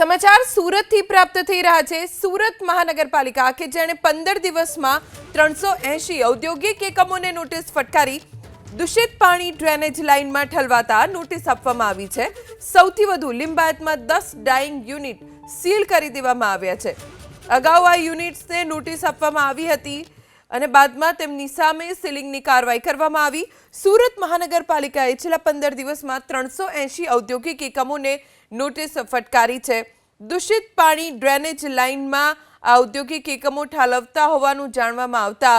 સમાચાર સુરતથી પ્રાપ્ત થઈ રહ્યા છે. સુરત મહાનગરપાલિકા કે જેણે પંદર દિવસમાં ત્રણસો એંશી ઔદ્યોગિક એકમોને નોટિસ ફટકારી દૂષિત પાણી ડ્રેનેજ લાઇનમાં ઠલવાતા નોટિસ આપવામાં આવી છે. સૌથી વધુ લિંબાયતમાં દસ ડાઇંગ યુનિટ સીલ કરી દેવામાં આવ્યા છે. અગાઉ આ યુનિટ્સને નોટિસ આપવામાં આવી હતી. અને બાદમાં તેમની સામે સીલિંગની કાર્યવાહી કરવામાં આવી. સુરત મહાનગરપાલિકાએ છેલ્લા પંદર દિવસમાં ત્રણસો એંશી ઔદ્યોગિક એકમોને નોટિસ ફટકારી છે. દૂષિત પાણી ડ્રેનેજ લાઇનમાં આ ઔદ્યોગિક એકમો ઠાલવતા હોવાનું જાણવામાં આવતા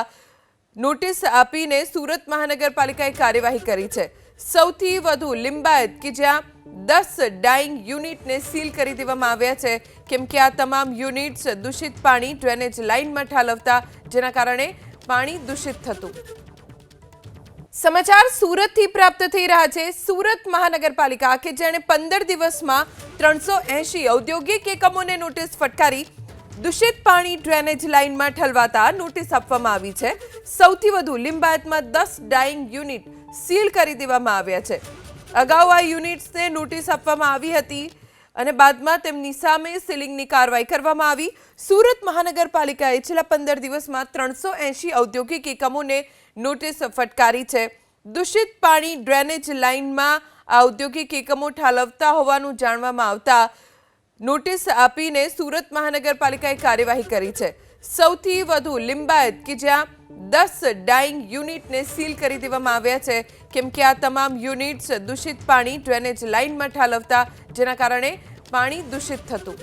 નોટિસ આપીને સુરત મહાનગરપાલિકાએ કાર્યવાહી કરી છે. સૌથી વધુ લિંબાયત કે જ્યાં દસ ડાઇંગ યુનિટને સીલ કરી દેવામાં આવ્યા છે. કેમ કે આ તમામ યુનિટ્સ દૂષિત પાણી ડ્રેનેજ લાઇનમાં ઠાલવતા, જેના કારણે પાણી દૂષિત થતું. સમાચાર સુરતથી પ્રાપ્ત થઈ રહ્યા છે. સુરત મહાનગરપાલિકા કે જેણે પંદર દિવસમાં ત્રણસો એંશી ઔદ્યોગિક એકમોને નોટિસ ફટકારી દૂષિત પાણી ડ્રેનેજ લાઇનમાં ઠલવાતા નોટિસ આપવામાં આવી છે. સૌથી વધુ લિંબાયતમાં દસ ડાઇંગ યુનિટ સીલ કરી દેવામાં આવ્યા છે. અગાઉ આ યુનિટ્સને નોટિસ આપવામાં આવી હતી અને બાદમાં તેમની સામે સીલિંગની કાર્યવાહી કરવામાં આવી. સુરત મહાનગરપાલિકાએ છેલ્લા પંદર દિવસમાં ત્રણસો એંશી ઔદ્યોગિક એકમોને નોટિસ ફટકારી છે. દૂષિત પાણી ડ્રેનેજ લાઇનમાં આ ઔદ્યોગિક એકમો ઠાલવતા હોવાનું જાણવામાં આવતા નોટિસ આપીને સુરત મહાનગરપાલિકાએ કાર્યવાહી કરી છે. સૌથી વધુ લિંબાયત કે જ્યાં દસ ડાઇંગ યુનિટને સીલ કરી દેવામાં આવ્યા છે. કેમ કે આ તમામ યુનિટ્સ દૂષિત પાણી ડ્રેનેજ લાઇનમાં ઠાલવતા, જેના કારણે પાણી દૂષિત થતું.